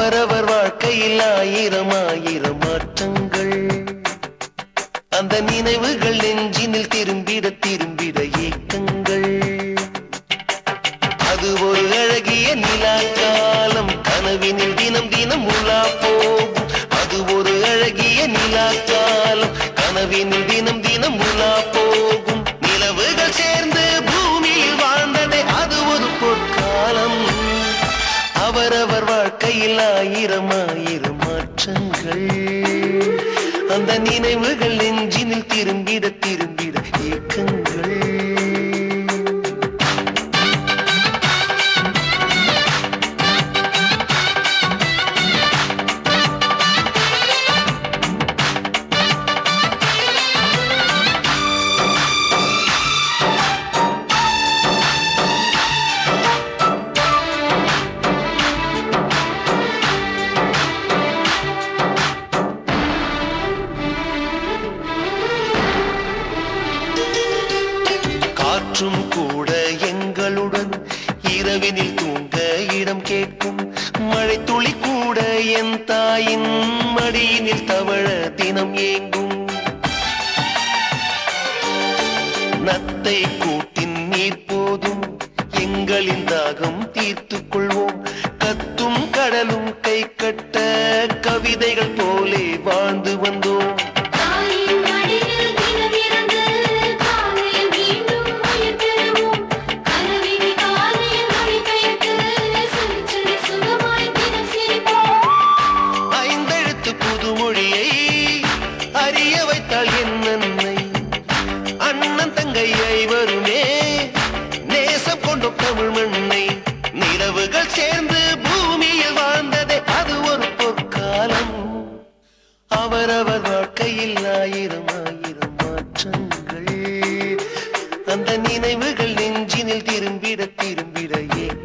அவரவர் வாழ்க்கையில் ஆயிரம் ஆயிரம் மாற்றங்கள் அந்த நினைவுகள் நெஞ்சினில் திரும்பிட திரும்பிட திரும்பிட திரும்பிட. மனம் ஏங்கும். நத்தை கூட்டின் நீர் போதும். எங்களின் தாகம் தீர்த்துக்கொள் அவரவர் வாழ்க்கையில் ஆயிரம் ஆயிரம் மாற்றங்கள். அந்த நினைவுகள் நெஞ்சினில் திரும்பிட திரும்பிட ஏன்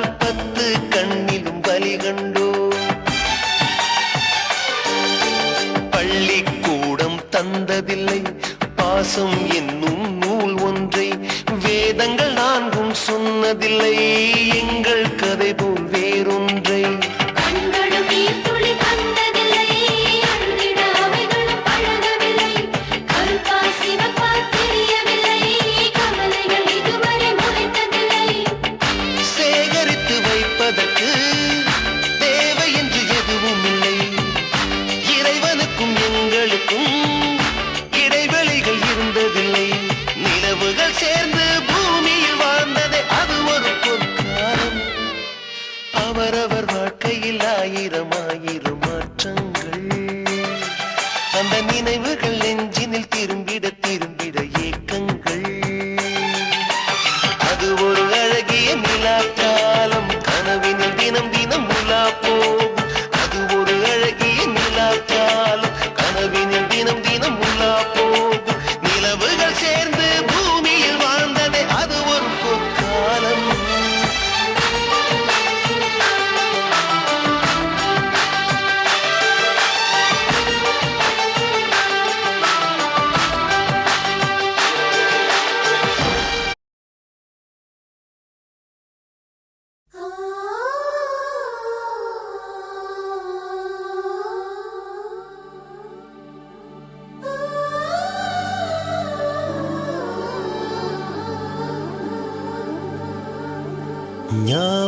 கண்ணால் பத்து கண்ணிலும் பலி கண்டோம் பள்ளிக்கூடம் தந்ததில்லை பாசம் என்னும் நூல் ஒன்றை வேதங்கள் சொன்னதில்லை. எங்கள் கதை போ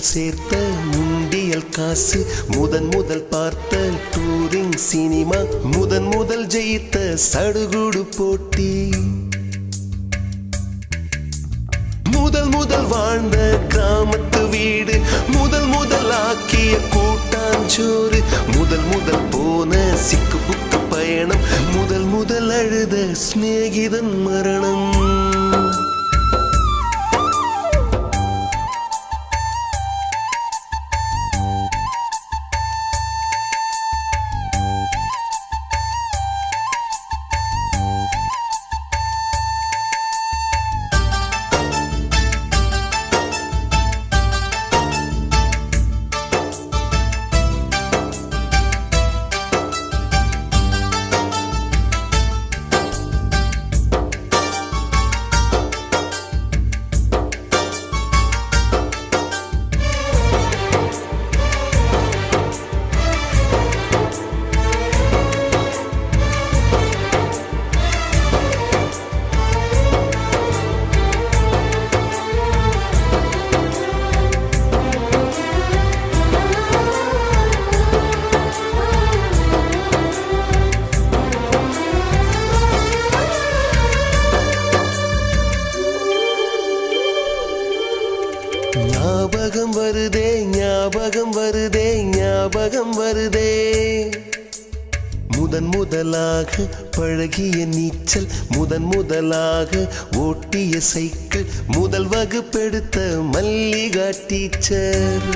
உண்டியல் சேர்த்த உண்டியல் காசு முதன் முதல் பார்த்த டூரிங் சினிமா முதன் முதல் ஜெயித்த சடுகுடு போட்டி. முதல் முதல் வாழ்ந்த கிராமத்து வீடு முதல் முதல் ஆக்கிய கூட்டாஞ்சோறு முதல் முதல் போன சிக்கு புக்கு பயணம் முதல் முதல் அழுத சிநேகிதன் மரணம். முதலாக பழகிய நீச்சல் முதன் முதலாக ஓட்டிய சைக்கிள் முதல் வகுப்பெடுத்த மல்லிகா டீச்சர்.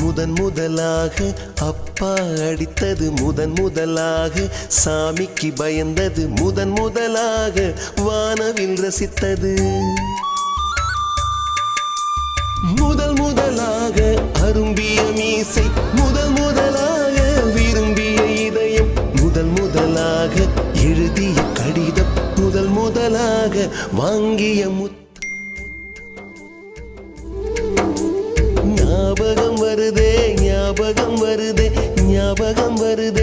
முதன் முதலாக அப்பா அடித்தது முதன் முதலாக சாமிக்கு பயந்தது முதன் முதலாக வானவில் ரசித்தது. முதலாக வாங்கிய முத்து. ஞாபகம் வருதே ஞாபகம் வருதே ஞாபகம் வருது.